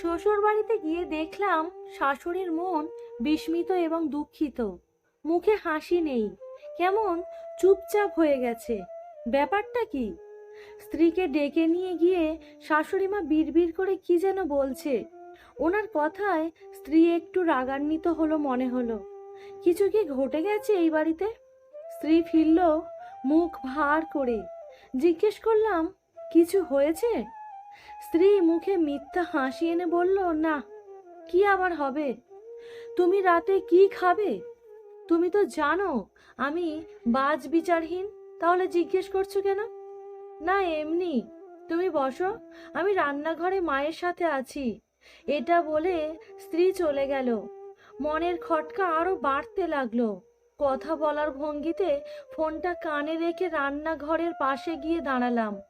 শ্বশুর বাড়িতে গিয়ে দেখলাম শাশুড়ির মন বিস্মিত এবং দুঃখিত। মুখে হাসি নেই। কেমন? চুপচাপ হয়ে গেছে। ব্যাপারটা কি? স্ত্রীকে ডেকে নিয়ে গিয়ে শাশুড়ি মা বিড়বিড় করে কি যেন বলছে। ওনার কথায় স্ত্রী একটু রাগান্বিত হলো মনে হলো। কিছু কি ঘটে গেছে এই বাড়িতে? স্ত্রী ফিরল, মুখ ভার করে। জিজ্ঞেস করলাম, কিছু হয়েছে? স্ত্রী মুখে মিথ্যা হাসি এনে বলল, না, কি আবার হবে? তুমি রাতে কি খাবে? তুমি তো জানো, আমি বাজ বিচারহীন, তাহলে জিজ্ঞেস করছ কেন? না, এমনি। তুমি বসো, আমি রান্নাঘরে মায়ের সাথে আছি। এটা বলে স্ত্রী চলে গেল। মনের খটকা আরও বাড়তে লাগল। কথা বলার ভঙ্গিতে ফোনটা কানে রেখে রান্নাঘরের পাশে গিয়ে দাঁড়ালাম।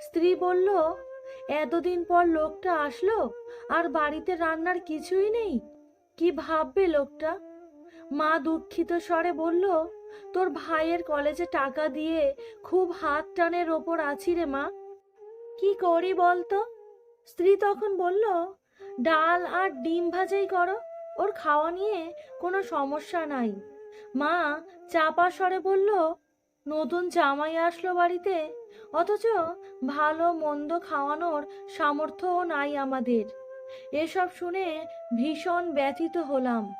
স্ত্রী বলল এতদিন পর লোকটা আসলো, আর বাড়িতে রান্নার কিছুই নেই। কি ভাববে লোকটা? মা দুঃখিত স্বরে বলল, তোর ভাইয়ের কলেজে টাকা দিয়ে খুব হাত টানের ওপর আছি রে মা। কি করি বলতো? স্ত্রী তখন বলল, ডাল আর ডিম ভাজাই করো, ওর খাওয়া নিয়ে কোনো সমস্যা নাই। মা চাপা স্বরে বলল নতুন জামাই আসলো বাড়িতে, অথচ ভালো মন্দ খাওয়ানোর সামর্থ্যও নাই আমাদের। এসব শুনে ভীষণ ব্যথিত হলাম।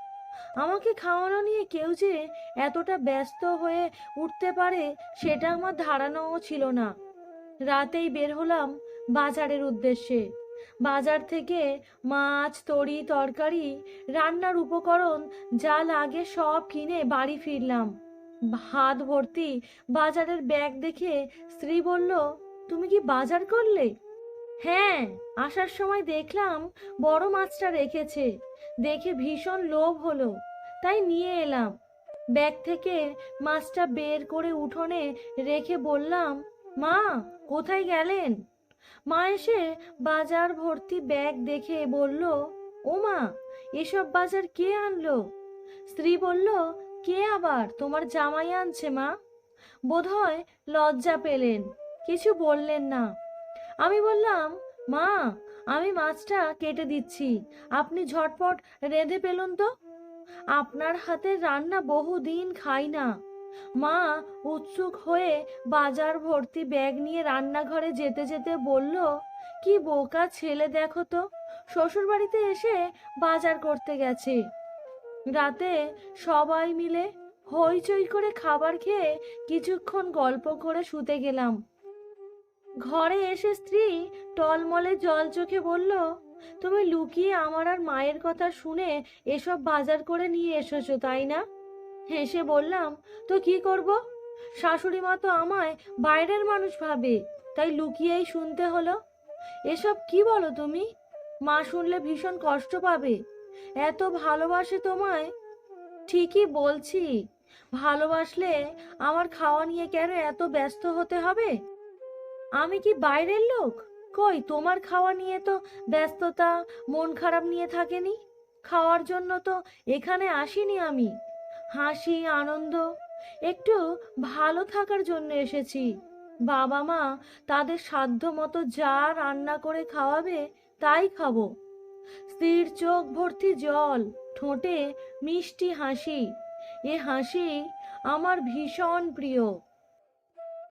আমাকে খাওয়ানো নিয়ে কেউ যে এতটা ব্যস্ত হয়ে উঠতে পারে সেটা আমার ধারণাও ছিল না। রাতেই বের হলাম বাজারের উদ্দেশ্যে। বাজার থেকে মাছ, তরি, তরকারি, রান্নার উপকরণ যা লাগে সব কিনে বাড়ি ফিরলাম। হাত ভর্তি বাজারের ব্যাগ দেখে স্ত্রী বলল, তুমি কি বাজার করলে? হ্যাঁ আসার সময় দেখলাম বড় মাছটা রেখেছে। দেখে ভীষণ লোভ হলো, তাই নিয়ে এলাম। ব্যাগ থেকে মাছটা বের করে উঠোনে রেখে বললাম, মা, কোথায় গেলেন? মা এসে বাজার ভর্তি ব্যাগ দেখে বলল ও মা এসব বাজার কে আনলো? স্ত্রী বলল কে আবার? তোমার জামাই আনছে, মা। বোধহয় লজ্জা পেলেন। কিছু বললেন না। আমি বললাম, মা, আমি মাছটা কেটে দিচ্ছি। আপনি ঝটপট রেঁধে পেলুন তো। আপনার হাতের রান্না বহুদিন খাই না। মা উৎসুক হয়ে বাজার ভর্তি ব্যাগ নিয়ে রান্নাঘরে যেতে যেতে বলল, কি বোকা ছেলে দেখো তো। শ্বশুর বাড়িতে এসে বাজার করতে গেছে। রাতে সবাই মিলে হইচই করে খাবার খেয়ে কিছুক্ষণ গল্প করে শুতে গেলাম। ঘরে এসে স্ত্রী টলমলে জল চোখে বলল, তুমি লুকিয়ে আমার আর মায়ের কথা শুনে এসব বাজার করে নিয়ে এসেছ, তাই না? হেসে বললাম, তো কি করব? শাশুড়ি মা তো আমায় বাইরের মানুষ ভাবে, তাই লুকিয়েই শুনতে হলো। এসব কি বলো তুমি? মা শুনলে ভীষণ কষ্ট পাবে। এত ভালোবাসে তোমায়? ঠিকই বলছি। ভালোবাসলে আমার খাওয়া নিয়ে কেন এত ব্যস্ত হতে হবে? আমি কি বাইরের লোক? কই, তোমার খাওয়া নিয়ে তো ব্যস্ততা, মন খারাপ নিয়ে থাকেনি? খাওয়ার জন্য তো এখানে আসিনি আমি। হাসি, আনন্দ, একটু ভালো থাকার জন্য এসেছি। বাবা মা তাদের সাধ্য মতো যা রান্না করে খাওয়াবে, তাই খাব। স্ত্রীর চোখ ভর্তি জল ঠোঁটে মিষ্টি হাসি। এ হাসি আমার ভীষণ প্রিয়।